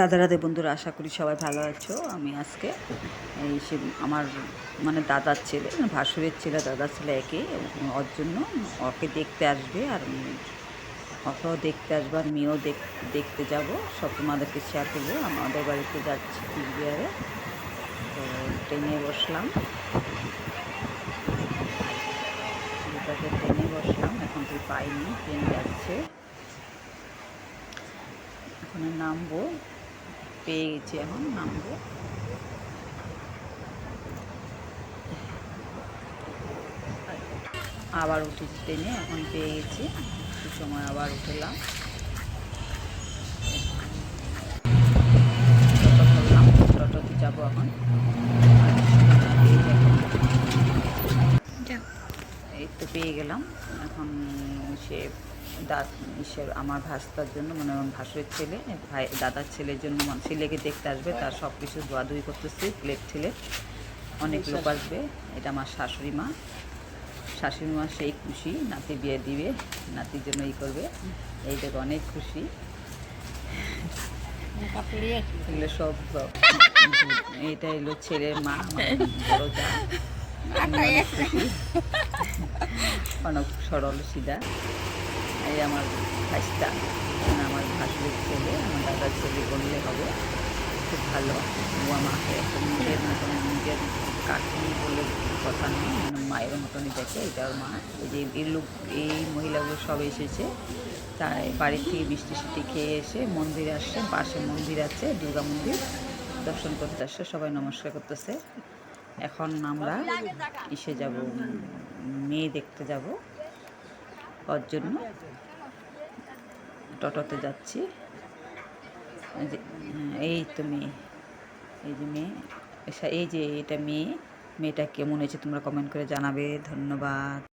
রাধা রাধে বন্ধুরা, আশা করি সবাই ভালো আছো। আমি আজকে এই সে আমার মানে দাদার ছেলে মানে ভাসুরের ছেলে, দাদার ছেলে একে ওর জন্য ওকে দেখতে আসবে, আর ওকেও দেখতে আসবে, আর মেয়েও দেখ, দেখতে যাব। সব তোমাদেরকে শেয়ার করব। আমাদের বাড়িতে যাচ্ছি কুচবিহারে তো ট্রেনে বসলাম। ট্রেনে বসলাম। এখন তুই পাইনি, ট্রেন যাচ্ছে। ওখানে নামবো। পেয়ে গেছি এখন নামবো। আবার উঠেছি ট্রেনে এখন পেয়ে গেছি। কিছু সময় আবার উঠলাম। টোটো ধরলাম টোটোতে যাব এখন। এই তো পেয়ে গেলাম। এখন সে দাঁত ইসের, আমার ভাস্তার জন্য মানে আমার ভাসুরের ছেলে, ভাই, দাদার ছেলের জন্য ছেলেকে দেখতে আসবে, তার সব কিছু ধোয়াধুয়ি করতেছে প্লেট ঠেলে। অনেক লোক আসবে, এটা আমার শাশুড়ি মা। শাশুড়ি মা সেই খুশি, নাতি বিয়ে দিবে, নাতির জন্য ই করবে। এই দেখো, অনেক খুশি। সব এইটা এলো ছেলের মা বড় অনেক সরল সিধা। এই আমার ভাইস্তা মানে আমার ভাসুরের ছেলে, আমার দাদার ছেলে বললে হবে। খুব ভালো। ও আমাকে একটা নিজের মতন, নিজের কাকি বলে কথা নেই মানে মায়ের মতনই দেখে, এটা ওর মা। এই যে এই লোক, এই মহিলাগুলো সব এসেছে। তাই বাড়ির থেকে বৃষ্টি সিটি খেয়ে এসে মন্দিরে আসছে, পাশে মন্দির আছে, দুর্গা মন্দির। দর্শন করতে আসছে, সবাই নমস্কার করতেছে। এখন আমরা ইসে যাব, মেয়ে দেখতে যাব। ওর জন্য। টোটোতে যাচ্ছি। এই তো মেয়ে। এই যে মেয়ে। এই যে এটা মেয়ে। মেয়েটা কেমন হয়েছে তোমরা কমেন্ট করে জানাবে। ধন্যবাদ।